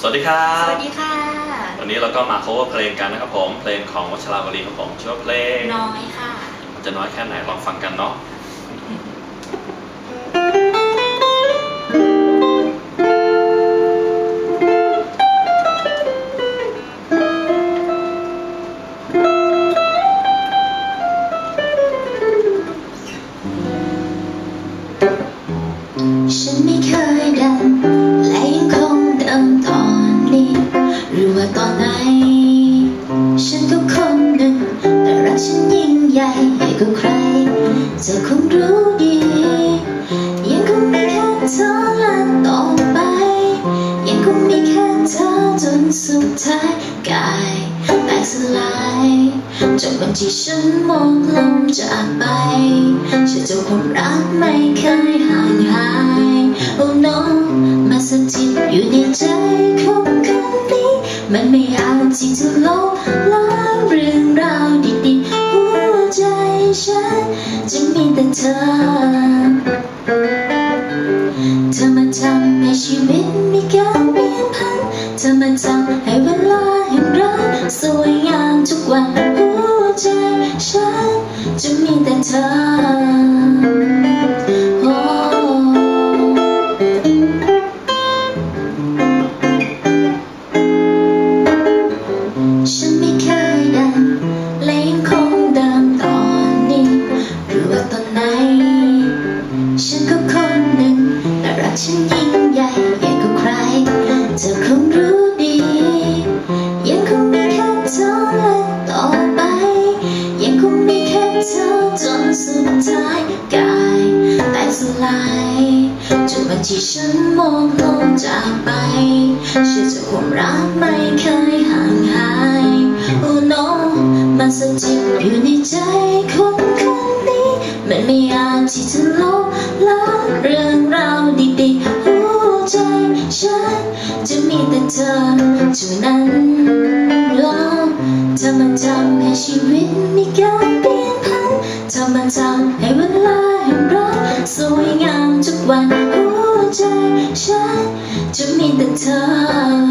สวัสดีครัสบวัสดีค่ะ วันนี้เราก็มา cover เพลงกันนะครับผม เพลงของวัชราวลีครับผมชื่อว่าเพลง น้อยค่ะ มันจะน้อยแค่ไหนลองฟังกันเนาะฉันไม่เคยดังและยังคงเดิมตอ นี้ หรือว่าตอนไหน ฉันก็คนหนึ่ง แต่รักฉันยิ่งใหญ่ใหญ่กว่าใคร เธอคงรู้ดี ยังคงมีแค่เธอและต่อไป ยังคงมีแค่เธอจนสุดท้ายกายแตกสลายจนวันที่ฉันมองลงจากไปเชื่อเจ้าความรักไม่เคยห่างหาย Oh no มาสถิตอยู่ในใจของ มันไม่อาจที่จะลบล้างเรื่องราวดีๆหัวใจฉันจะมีแต่เธอ เธอมาทำให้ชีวิตมีการเปลี่ยนผัน เธอมาทำให้เวลาแห่งรักสวยงามทุกวันหัวใจฉันจะมีแต่เธอ ฉันยิ่งใหญ่ใหญ่กว่าใครเธอคงรู้ดี ยังคงมีแค่เธอและต่อไป ยังคงมีแค่เธอจนสุดท้ายกายแตกสลายจนวันที่ฉันมองลงจากไปเชื่อจะความรักไม่เคยห่างหาย Oh no มันสถิตอยู่ในใจคนคนนี้มันไม่อาจที่จะลบล้าง ต่เธอเท่านั้นโอ้เธอมาทำให้ชีวิตมีการเปลี่ยนผันเธอมาทำให้เวลาแห่งรักสวยงามทุกวันหัวใจฉันจะมีแต่เธอ